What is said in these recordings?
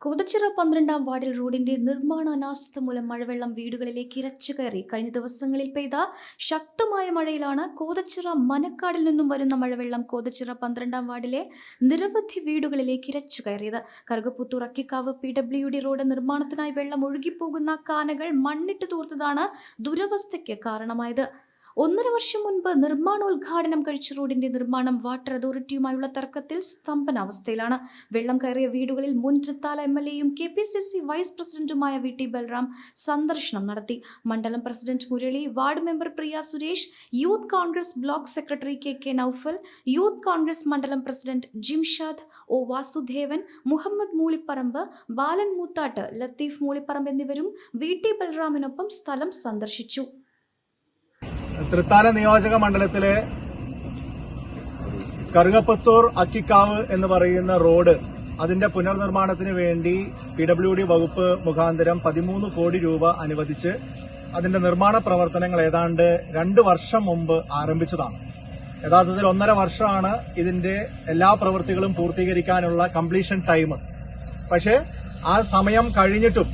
കൊതച്ചിറ പന്ത്രണ്ടാം വാർഡിൽ റോഡിന്റെ നിർമ്മാണ അനാസ്ഥ മൂലം മഴവെള്ളം വീടുകളിലേക്ക് ഇരച്ചു കയറി. കഴിഞ്ഞ ദിവസങ്ങളിൽ പെയ്ത ശക്തമായ മഴയിലാണ് കോതച്ചിറ മനക്കാടിൽ നിന്നും വരുന്ന മഴവെള്ളം കോതച്ചിറ പന്ത്രണ്ടാം വാർഡിലെ നിരവധി വീടുകളിലേക്ക് ഇരച്ചു കയറിയത്. Karukaputhur Akkikkavu P W D road നിർമ്മാണത്തിനായി വെള്ളം ഒഴുകിപ്പോകുന്ന കാനകൾ മണ്ണിട്ട് തൂർത്തതാണ് ദുരവസ്ഥയ്ക്ക് കാരണമായത്. ഒന്നര വർഷം മുൻപ് നിർമ്മാണോദ്ഘാടനം കഴിച്ച റോഡിന്റെ നിർമ്മാണം വാട്ടർ അതോറിറ്റിയുമായുള്ള തർക്കത്തിൽ സ്തംഭനാവസ്ഥയിലാണ്. വെള്ളം കയറിയ വീടുകളിൽ മുൻ തൃത്താല എം എൽ എയും K P C C vice പ്രസിഡന്റുമായ വി ടി ബൽറാം സന്ദർശനം നടത്തി. മണ്ഡലം president Murali ward member Priya Suresh youth Congress block secretary K K Naufal youth Congress മണ്ഡലം പ്രസിഡന്റ് ജിംഷാദ് ഒ വാസുദേവൻ മുഹമ്മദ് മൂളിപ്പറമ്പ് ബാലൻ മൂത്താട്ട് ലത്തീഫ് മൂളിപ്പറമ്പ് എന്നിവരും വി ടി ബൽറാമിനൊപ്പം സ്ഥലം സന്ദർശിച്ചു. തൃത്താല നിയോജക മണ്ഡലത്തിലെ കറുകപ്പത്തൂർ അക്കിക്കാവ് എന്ന് പറയുന്ന റോഡ് അതിന്റെ പുനർനിർമ്മാണത്തിന് വേണ്ടി പി ഡബ്ല്യു ഡി വകുപ്പ് മുഖാന്തരം പതിമൂന്ന് കോടി രൂപ അനുവദിച്ച് അതിന്റെ നിർമ്മാണ പ്രവർത്തനങ്ങൾ ഏതാണ്ട് രണ്ട് വർഷം മുമ്പ് ആരംഭിച്ചതാണ്. യഥാർത്ഥത്തിൽ ഒന്നര വർഷമാണ് ഇതിന്റെ എല്ലാ പ്രവൃത്തികളും പൂർത്തീകരിക്കാനുള്ള കംപ്ലീഷൻ ടൈം പക്ഷേ ആ സമയം കഴിഞ്ഞിട്ടും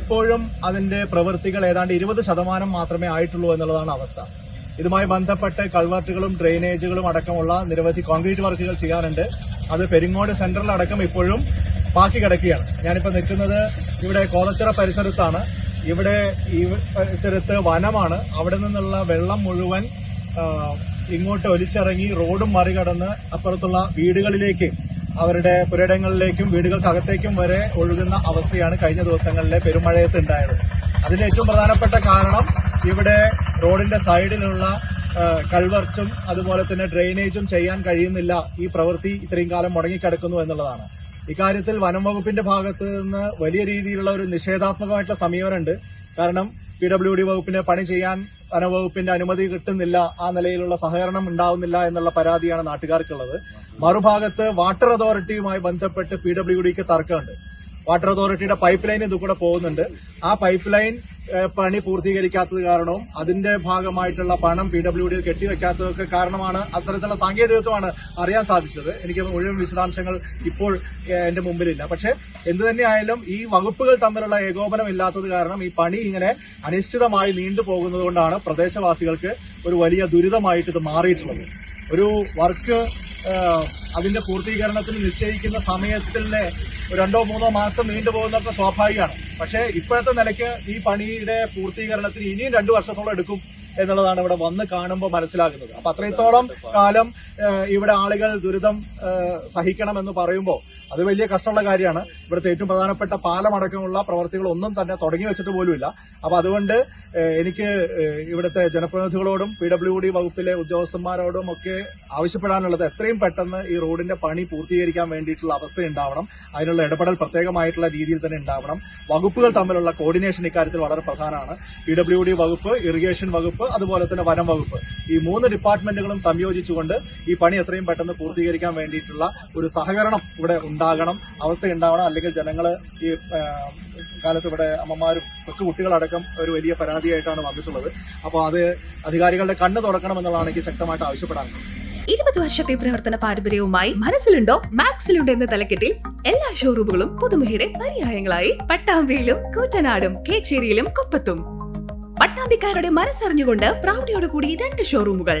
ഇപ്പോഴും അതിന്റെ പ്രവൃത്തികൾ ഏതാണ്ട് ഇരുപത് ശതമാനം മാത്രമേ ആയിട്ടുള്ളൂ എന്നുള്ളതാണ് അവസ്ഥ. ഇതുമായി ബന്ധപ്പെട്ട് കൾവർട്ടുകളും ഡ്രെയിനേജുകളും അടക്കമുള്ള നിരവധി കോൺക്രീറ്റ് വർക്കുകൾ ചെയ്യാറുണ്ട് അത് പെരിങ്ങോട് സെന്ററിലടക്കം ഇപ്പോഴും ബാക്കി കിടക്കുകയാണ്. ഞാനിപ്പോൾ നിൽക്കുന്നത് ഇവിടെ കോതച്ചിറ പരിസരത്താണ്. ഇവിടെ ഈ പരിസരത്ത് വനമാണ്. അവിടെ നിന്നുള്ള വെള്ളം മുഴുവൻ ഇങ്ങോട്ട് ഒലിച്ചിറങ്ങി റോഡും മറികടന്ന് അപ്പുറത്തുള്ള വീടുകളിലേക്ക് അവരുടെ പുരയിടങ്ങളിലേക്കും വീടുകൾക്കകത്തേക്കും വരെ ഒഴുകുന്ന അവസ്ഥയാണ് കഴിഞ്ഞ ദിവസങ്ങളിലെ പെരുമഴയത്ത് ഉണ്ടായത്. അതിലേറ്റവും പ്രധാനപ്പെട്ട കാരണം ഇവിടെ റോഡിന്റെ സൈഡിലുള്ള കൾവർച്ചും അതുപോലെ തന്നെ ഡ്രെയിനേജും ചെയ്യാൻ കഴിയുന്നില്ല. ഈ പ്രവൃത്തി ഇത്രയും കാലം മുടങ്ങിക്കിടക്കുന്നു എന്നുള്ളതാണ്. ഇക്കാര്യത്തിൽ വനം വകുപ്പിന്റെ ഭാഗത്ത് നിന്ന് വലിയ രീതിയിലുള്ള ഒരു നിഷേധാത്മകമായിട്ടുള്ള സമീപനമുണ്ട്. കാരണം പി ഡബ്ല്യു ഡി വകുപ്പിന് പണി ചെയ്യാൻ വനവകുപ്പിന്റെ അനുമതി കിട്ടുന്നില്ല. ആ നിലയിലുള്ള സഹകരണം ഉണ്ടാവുന്നില്ല എന്നുള്ള പരാതിയാണ് നാട്ടുകാർക്കുള്ളത്. മറുഭാഗത്ത് വാട്ടർ അതോറിറ്റിയുമായി ബന്ധപ്പെട്ട് പി ഡബ്ല്യു ഡിക്ക് തർക്കമുണ്ട്. വാട്ടർ അതോറിറ്റിയുടെ പൈപ്പ് ലൈൻ ഇതുകൂടെ പോകുന്നുണ്ട്. ആ പൈപ്പ് ലൈൻ പണി പൂർത്തീകരിക്കാത്തത് കാരണവും അതിന്റെ ഭാഗമായിട്ടുള്ള പണം പി ഡബ്ല്യു ഡിയിൽ കെട്ടിവെക്കാത്തതൊക്കെ കാരണമാണ് അത്തരത്തിലുള്ള സാങ്കേതികത്വമാണ് അറിയാൻ സാധിച്ചത്. എനിക്ക് മുഴുവൻ വിശദാംശങ്ങൾ ഇപ്പോൾ എന്റെ മുമ്പിലില്ല. പക്ഷേ എന്തു തന്നെയായാലും ഈ വകുപ്പുകൾ തമ്മിലുള്ള ഏകോപനം ഇല്ലാത്തത് കാരണം ഈ പണി ഇങ്ങനെ അനിശ്ചിതമായി നീണ്ടുപോകുന്നത് കൊണ്ടാണ് പ്രദേശവാസികൾക്ക് ഒരു വലിയ ദുരിതമായിട്ട് ഇത് മാറിയിട്ടുള്ളത്. ഒരു വർക്ക് അതിന്റെ പൂർത്തീകരണത്തിന് നിശ്ചയിക്കുന്ന സമയത്തിലെ രണ്ടോ മൂന്നോ മാസം നീണ്ടുപോകുന്നതൊക്കെ സ്വാഭാവികമാണ്. പക്ഷേ ഇപ്പോഴത്തെ നിലയ്ക്ക് ഈ പണിയുടെ പൂർത്തീകരണത്തിന് ഇനിയും രണ്ടു വർഷത്തോളം എടുക്കും എന്നുള്ളതാണ് ഇവിടെ വന്ന് കാണുമ്പോൾ മനസ്സിലാകുന്നത്. അപ്പൊ അത്രത്തോളം കാലം ഇവിടെ ആളുകൾ ദുരിതം സഹിക്കണമെന്ന് പറയുമ്പോൾ അത് വലിയ കഷ്ടമുള്ള കാര്യമാണ്. ഇവിടുത്തെ ഏറ്റവും പ്രധാനപ്പെട്ട പാലമടക്കമുള്ള പ്രവർത്തികൾ ഒന്നും തന്നെ തുടങ്ങി വെച്ചിട്ട് പോലുമില്ല. അപ്പൊ അതുകൊണ്ട് എനിക്ക് ഇവിടുത്തെ ജനപ്രതിനിധികളോടും പി ഡബ്ല്യു ഡി വകുപ്പിലെ ഉദ്യോഗസ്ഥന്മാരോടും ഒക്കെ ആവശ്യപ്പെടാനുള്ളത് എത്രയും പെട്ടെന്ന് ഈ റോഡിന്റെ പണി പൂർത്തീകരിക്കാൻ വേണ്ടിയിട്ടുള്ള അവസ്ഥ ഉണ്ടാവണം. അതിനുള്ള ഇടപെടൽ പ്രത്യേകമായിട്ടുള്ള രീതിയിൽ തന്നെ ഉണ്ടാവണം. വകുപ്പുകൾ തമ്മിലുള്ള കോർഡിനേഷൻ ഇക്കാര്യത്തിൽ വളരെ പ്രധാനമാണ്. പി ഡബ്ല്യു ഡി വകുപ്പ് ഇറിഗേഷൻ വകുപ്പ് അതുപോലെ തന്നെ വനം വകുപ്പ്. ഈ മൂന്ന് ഡിപ്പാർട്ട്മെന്റുകളും സംയോജിച്ചുകൊണ്ട് ഈ പണി എത്രയും പെട്ടെന്ന് പൂർത്തീകരിക്കാൻ വേണ്ടിയിട്ടുള്ള ഒരു സഹകരണം ഇവിടെ ഉണ്ടാകണം അവസ്ഥ ഉണ്ടാവണം. അല്ലെങ്കിൽ ജനങ്ങൾ ഈ കാലത്ത് ഇവിടെ അമ്മമാരും കൊച്ചു കുട്ടികളടക്കം ഒരു വലിയ പരാതിയായിട്ടാണ് വന്നിട്ടുള്ളത്. അപ്പോൾ അത് അധികാരികളുടെ കണ്ണ് തുറക്കണം എന്നുള്ളതാണ് എനിക്ക് ശക്തമായിട്ട് ആവശ്യപ്പെടാനുള്ളത് ഇരുപത് വർഷത്തെ പ്രവർത്തന പാരമ്പര്യവുമായി മനസ്സിലുണ്ടോ? മാക്സിലുണ്ടോ എന്ന തലക്കെട്ടിൽ എല്ലാ ഷോറൂമുകളും പുതുമയുടെ പര്യായങ്ങളായി. പട്ടാമ്പിയിലും കൂറ്റനാടും കേച്ചേരിയിലും കൊപ്പത്തും. പട്ടാമ്പിക്കാരുടെ മനസ്സറിഞ്ഞുകൊണ്ട് പ്രൗഢിയോടുകൂടി രണ്ട് ഷോറൂമുകൾ